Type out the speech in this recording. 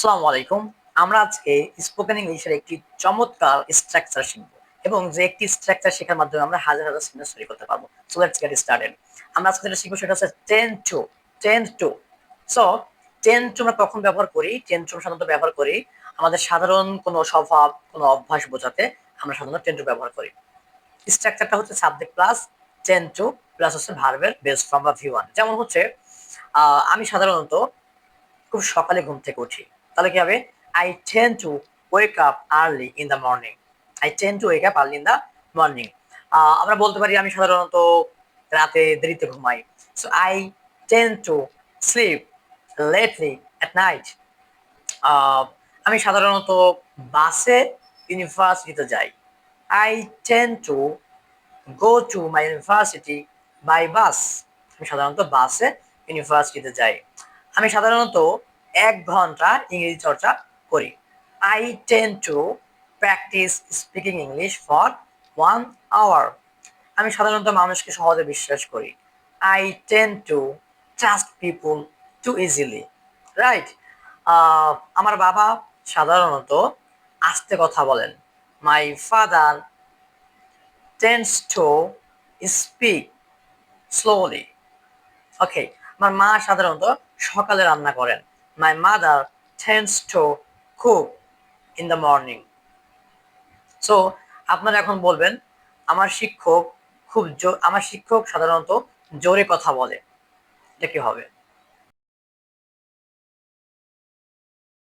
আসসালামু আলাইকুম। আমরা আজকে স্পোকেন ইংলিশের একটি চমৎকার স্ট্রাকচার শিখব এবং যে একটি স্ট্রাকচার শেখার মাধ্যমে আমরা হাজার হাজার সেন্টেন্স তৈরি করতে পারব। সো লেটস গেট স্টার্টেড আমরা আজকে যেটা শিখব সেটা হচ্ছে tend to tend to so tend to আমরা কখন ব্যবহার করি? টেন টু সাধারণত ব্যবহার করি আমাদের সাধারণ কোনো স্বভাব, কোনো অভ্যাস বোঝাতে আমরা সাধারণত টেন টু ব্যবহার করি। স্ট্রাকচারটা হচ্ছে subject plus tend to plus হচ্ছে ভার্বের বেস ফর্ম বা ভিউ ওয়ান যেমন হচ্ছে আমি সাধারণত খুব সকালে ঘুম থেকে উঠি। তাহলে কি হবে? I tend to wake up early in the morning I tend to wake up early in the morning আমরা বলতে পারি আমি সাধারণত রাতে দেরিতে ঘুমাই। So I tend to sleep lately at night আমি সাধারণত বাসে ইউনিভার্সিটিতে যাই। I tend to go to my university by bus আমি সাধারণত বাসে ইউনিভার্সিটিতে যাই। আমি সাধারণত এক ঘণ্টা ইংরেজি চর্চা করি। I tend to practice speaking English for one hour আমি সাধারণত মানুষকে সহজে বিশ্বাস করি। I tend to trust people too easily right আমার বাবা সাধারণত আস্তে কথা বলেন। My father tends to speak slowly okay আমার মা সাধারণত সকালে রান্না করেন। মাই mother tends to cook in the morning. So, আপনারা এখন বলবেন, আমার শিক্ষক খুব আমার শিক্ষক সাধারণত জোরে কথা বলে এটা কি হবে